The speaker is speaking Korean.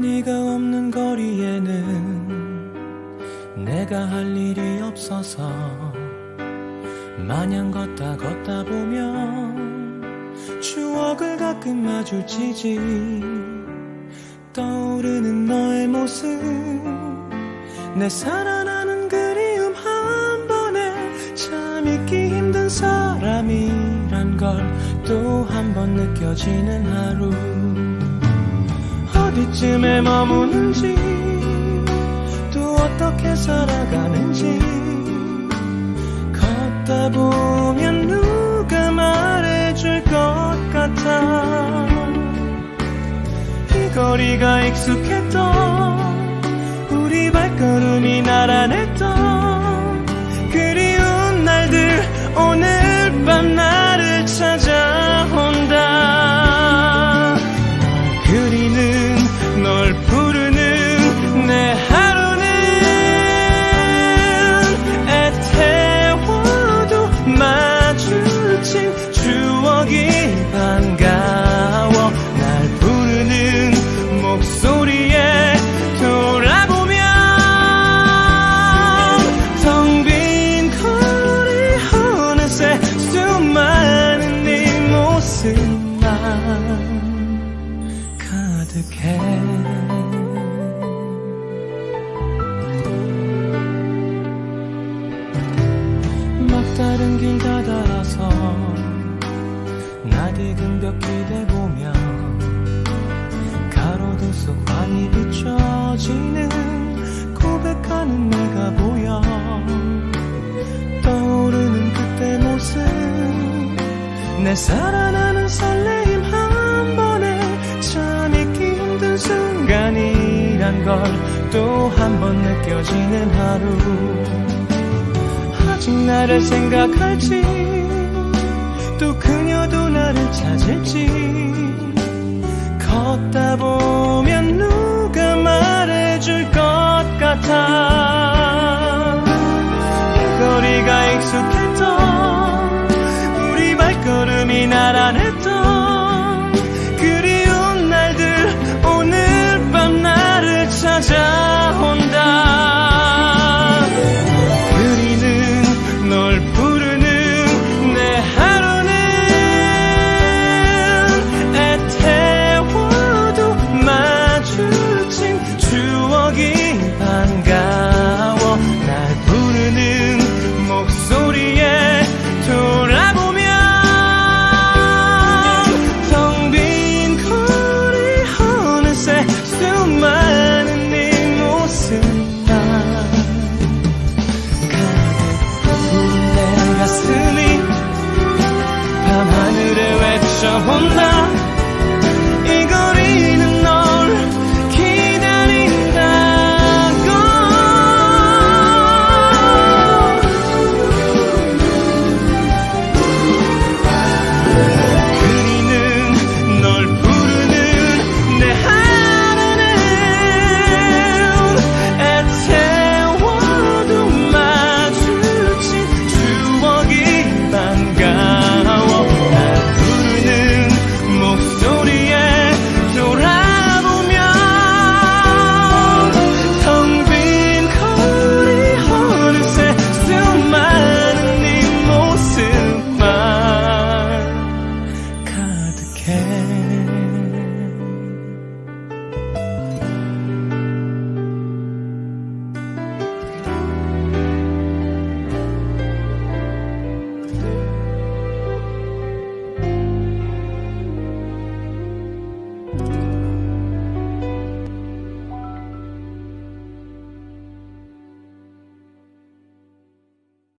네가 없는 거리에는 내가 할 일이 없어서 마냥 걷다 걷다 보면 추억을 가끔 마주치지 떠오르는 너의 모습. 내 살아나는 그리움 한 번에 참 잊기 힘든 사람이란 걸 또 한 번 느껴지는 하루. 어디쯤에 머무는지 또 어떻게 살아가는지 거리가 익숙했던 우리 발걸음이 나란했던 가득해. 막다른 길 다달아서 낯익은 벽 기대보며 가로등 속 환히 비춰지는 고백하는 내가 보여. 떠오르는 그때 모습 내 살아나는 설 순간이란 걸또 한 번 느껴지는 하루. 아직 나를 생각할지 또 그녀도 나를 찾을지. 걷다 보면 누가 말해줄 것 같아. 이 거리가 나란해 care.